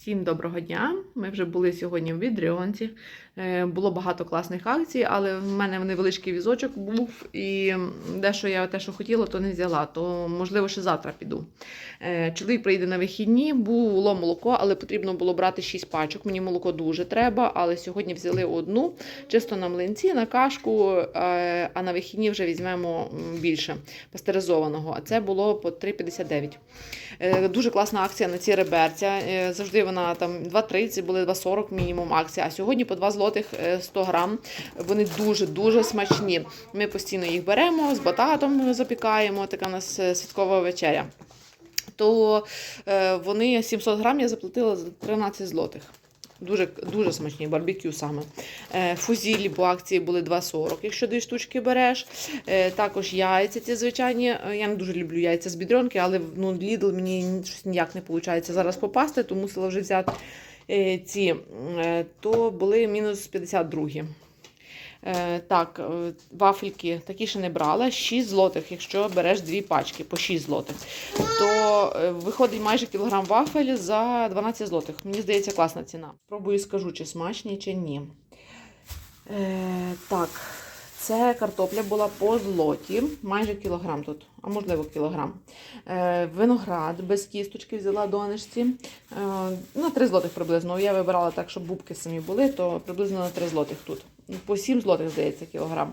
Всім доброго дня! Ми вже були сьогодні в Бідріонці. Е, Було багато класних акцій, але в мене невеличкий візочок був, і дещо я те, що хотіла, то не взяла. То можливо ще завтра піду. Е, Чоловік прийде на вихідні, було молоко, але потрібно було брати 6 пачок. Мені молоко дуже треба, але сьогодні взяли одну, чисто на млинці, на кашку, е, а на вихідні вже візьмемо більше пастеризованого. А це було по 3,59. Е, Дуже класна акція на ці реберця. Завжди вона там 2,30, були 2,40 мінімум акція. А сьогодні по 2 злотих е, 100 грам. Вони дуже-дуже смачні. Ми постійно їх беремо, з бататом запікаємо. Така у нас е, святкова вечеря. То е, вони 700 грам я заплатила за 13 злотих. Дуже, дуже смачні, барбекю саме. Е, Фузілі по акції були 2,40, якщо дві штучки береш. Е, Також яйця ці звичайні. Е, Я не дуже люблю яйця з бідронки, але ну, Lidl мені щось ніяк не виходить зараз попасти, то мусила вже взяти ці. То були мінус 52. Е, Так, е, вафельки такі ще не брала. 6 злотих, якщо береш дві пачки по 6 злотих. То е, виходить майже кілограм вафель за 12 злотих. Мені здається, класна ціна. Пробую скажу, чи смачні, чи ні. Е, так, це картопля була по злоті, майже кілограм тут, а можливо кілограм. Е, виноград без кісточки взяла донечці. Е, на 3 злотих приблизно. Я вибирала так, щоб бубки самі були, то приблизно на 3 злотих тут. По 7 злотих, здається, кілограм.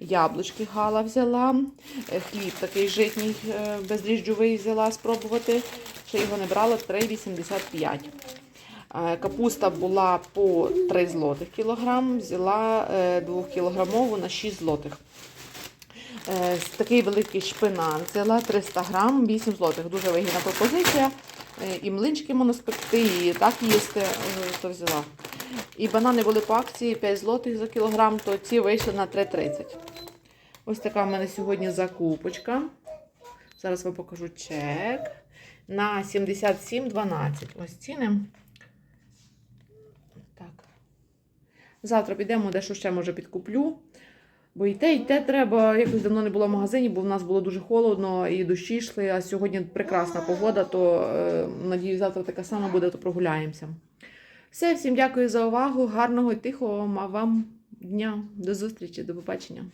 Яблучки гала взяла. Е, Хліб такий житній, е, бездріжджовий взяла спробувати. Ще його не брала 3,85. Е, Капуста була по 3 злотих кілограм, взяла 2-кілограмову на 6 злотих. Такий великий шпинат взяла 300 грам, 8 злотих. Дуже вигідна пропозиція. І млинчики можна спекти, і так їсти, то взяла. І банани були по акції 5 злотих за кілограм, то ці вийшли на 3,30. Ось така в мене сьогодні закупочка. Зараз вам покажу чек. На 77,12. Ось ціни. Так. Завтра підемо, дещо ще може підкуплю. Бо і те, і те треба. Якось давно не було в магазині, бо в нас було дуже холодно і дощі йшли, а сьогодні прекрасна погода, то е, надію, завтра така сама буде, то прогуляємося. Все, всім дякую за увагу. Гарного тихого вам дня. До зустрічі, до побачення.